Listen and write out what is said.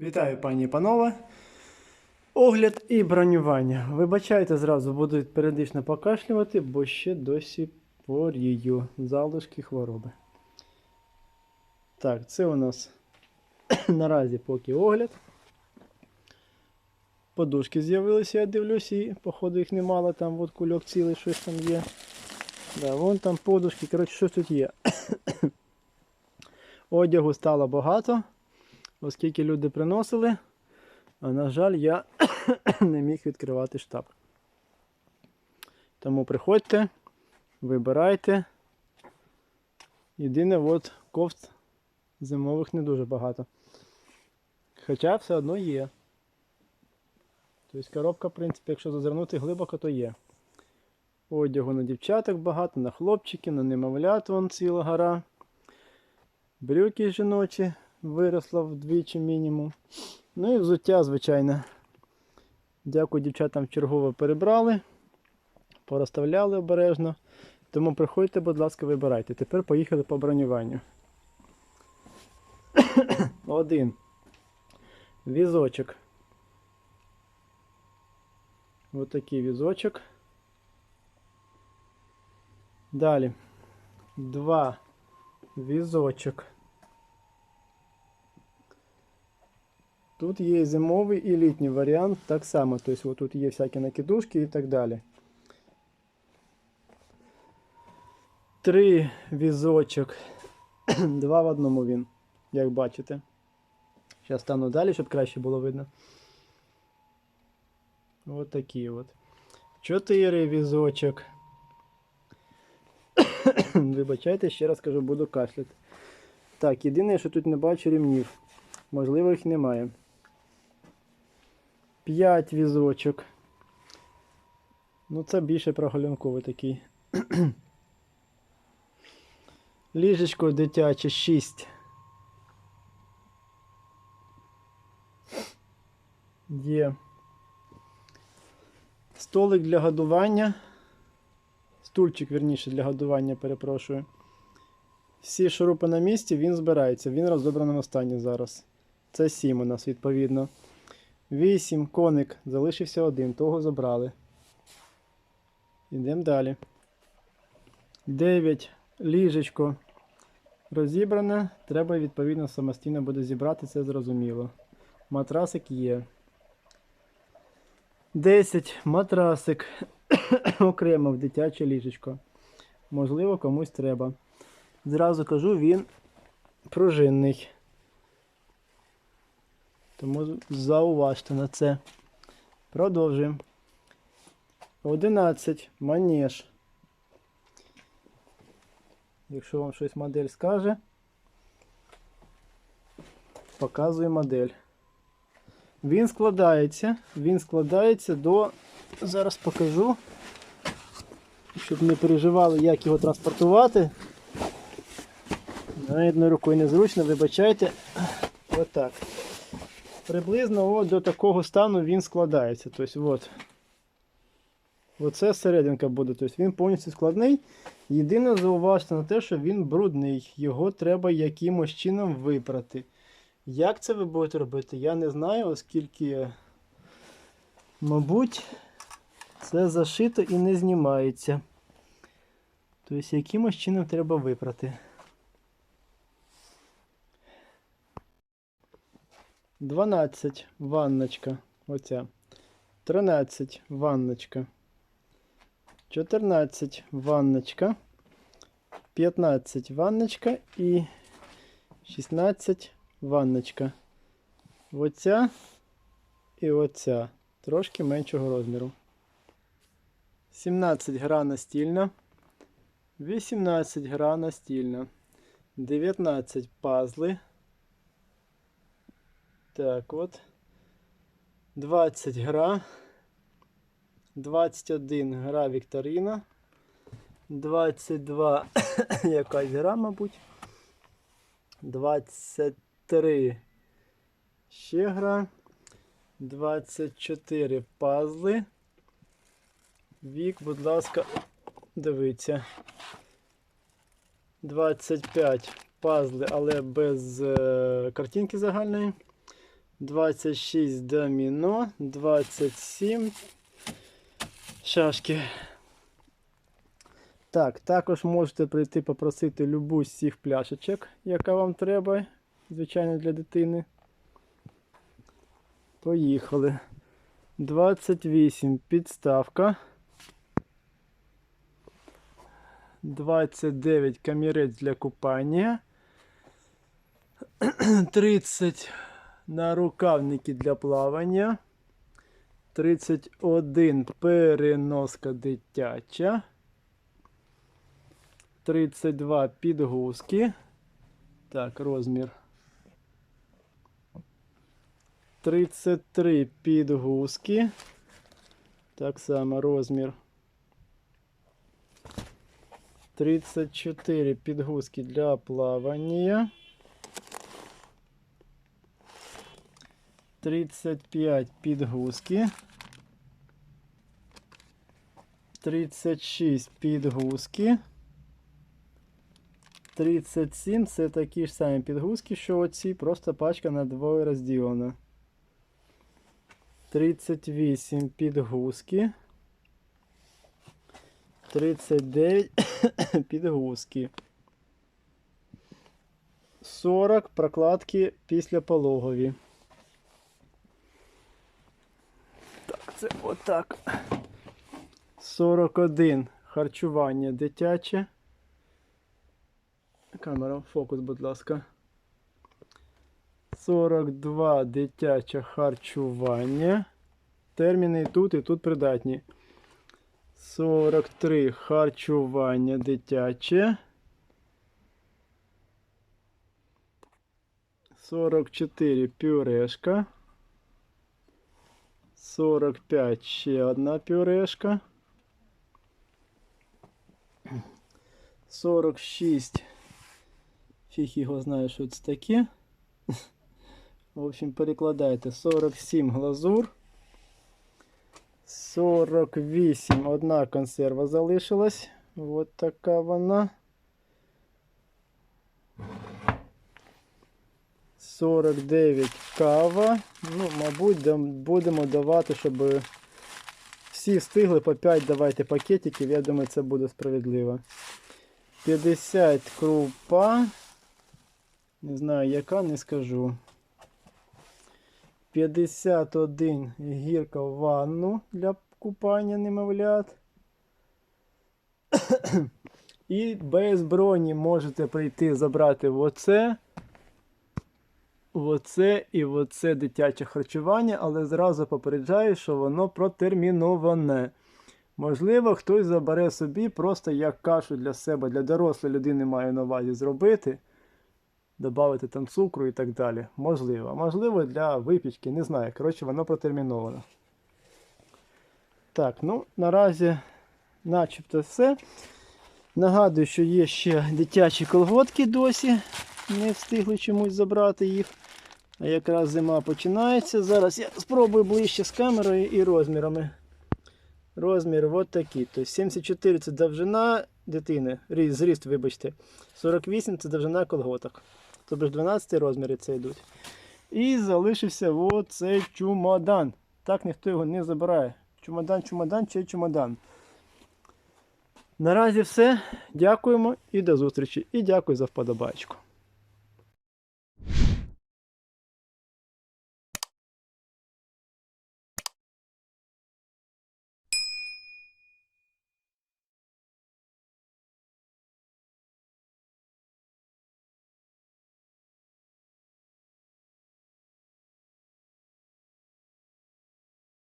Вітаю, пані і панове. Огляд і бронювання. Вибачайте, зразу буду періодично покашлювати, бо ще досі порію залишки хвороби. Так, це у нас наразі поки огляд. Подушки з'явилися, я дивлюсь, і походу їх немало, там от кульок цілий, щось там є. Да, вон там подушки, коротше, щось тут є. Одягу стало багато оскільки люди приносили, а на жаль, я не міг відкривати штаб. Тому приходьте, вибирайте. Єдине, от кофт зимових не дуже багато. Хоча все одно є. Тобто коробка, в принципі, якщо зазирнути глибоко, то є. Одягу на дівчаток багато, на хлопчиків, на немовлят вон ціла гора. Брюки жіночі виросла вдвічі мінімум. Ну і взуття, звичайно. Дякую дівчатам чергово перебрали, порозставляли обережно. Тому приходьте, будь ласка, вибирайте. Тепер поїхали по бронюванню. Один. Візочок. Ось такий візочок. Далі. Два. Візочок. Тут є зимовий і літній варіант так само. Тобто тут є всякі накидушки і так далі. Три візочок. Два в одному він, як бачите. Зараз стану далі, щоб краще було видно. Ось такі от. Чотири візочок. Вибачайте, ще раз кажу, буду кашляти. Так, єдине, що тут не бачу рівнів. Можливо, їх немає. 5 візочок. Ну, це більше прогулянковий такий. Ліжечко дитяче 6. Є. Столик для годування. Стульчик, вірніше, для годування, перепрошую. Всі шурупи на місці, він збирається. Він в розобраному стані зараз. Це 7 у нас відповідно. 8 коник. Залишився один, того забрали. Йдемо далі. 9 ліжечко розібране. Треба відповідно самостійно буде зібрати, це зрозуміло. Матрасик є. 10 матрасик. Окремо в дитяче ліжечко. Можливо, комусь треба. Зразу кажу, він пружинний. Тому зауважте на це. Продовжуємо. 11. Манеж. Якщо вам щось модель скаже, показую модель. Він складається. Він складається до. Зараз покажу. Щоб не переживали, як його транспортувати. Навіть одною рукою незручно, вибачайте. Отак. Приблизно от до такого стану він складається. Тобто, от. Оце серединка буде. Тобто він повністю складний. Єдине зауважте на те, що він брудний. Його треба якимось чином випрати. Як це ви будете робити, я не знаю, оскільки, мабуть, це зашито і не знімається. Тобто, якимось чином треба випрати. 12 ванночка. Оця. 13 ванночка. 14 ванночка. 15 ванночка і 16 ванночка. Оця і оця. Трошки меншого розміру. 17 гра настільна. 18 гра настільна. 19 пазли. Так, от. 20 гра. 21 гра Вікторина. 22 якась гра, мабуть. 23 ще гра. 24 пазли. Вік, будь ласка, дивіться. 25 пазли, але без е, картинки загальної. 26 доміно, 27 шашки. Так, також можете прийти попросити любу з цих пляшечок, яка вам треба, звичайно, для дитини. Поїхали. 28 підставка. 29 камірець для купання. 30 нарукавники для плавання. 31 переноска дитяча. 32 підгузки. Так, розмір. 33 підгузки. Так само розмір. 34 підгузки для плавання. 35 підгузки. 36 підгузки. 37 це такі ж самі підгузки, що оці, просто пачка на двоє розділена. 38 підгузки. 39 підгузки. 40 прокладки після пологові. Так, це отак. 41 харчування дитяче. Камера, фокус, будь ласка. 42 дитяче харчування. Терміни і тут, і тут придатні. 43 харчування дитяче. 44 пюрешка. 45 ще одна пюрешка. 46. Фіг його знає, що це таке. В общем, перекладайте. 47 глазур. 48 одна консерва залишилась. Вот така вона. 49 кава. Ну, мабуть, будемо давати, щоб всі встигли по 5 давайте пакетиків. Я думаю, це буде справедливо. 50 крупа. Не знаю, яка, не скажу. 51 гірка в ванну для купання немовлят. І без броні можете прийти забрати оце, оце і оце дитяче харчування, але зразу попереджаю, що воно протерміноване. Можливо, хтось забере собі просто як кашу для себе, для дорослої людини маю на увазі зробити. Добавити там цукру і так далі. Можливо. Можливо, для випічки, не знаю. Коротше, воно протерміновано. Так, ну, наразі начебто все. Нагадую, що є ще дитячі колготки досі. Не встигли чомусь забрати їх. А якраз зима починається. Зараз я спробую ближче з камерою і розмірами. Розмір от такий. Тобто 74 це довжина дитини, зріст, вибачте. 48 це довжина колготок. Тобто ж 12 розміри це йдуть. І залишився оцей чумодан. Так ніхто його не забирає. Чумодан, чумодан чи чумодан. Наразі все. Дякуємо і до зустрічі. І дякую за вподобайку.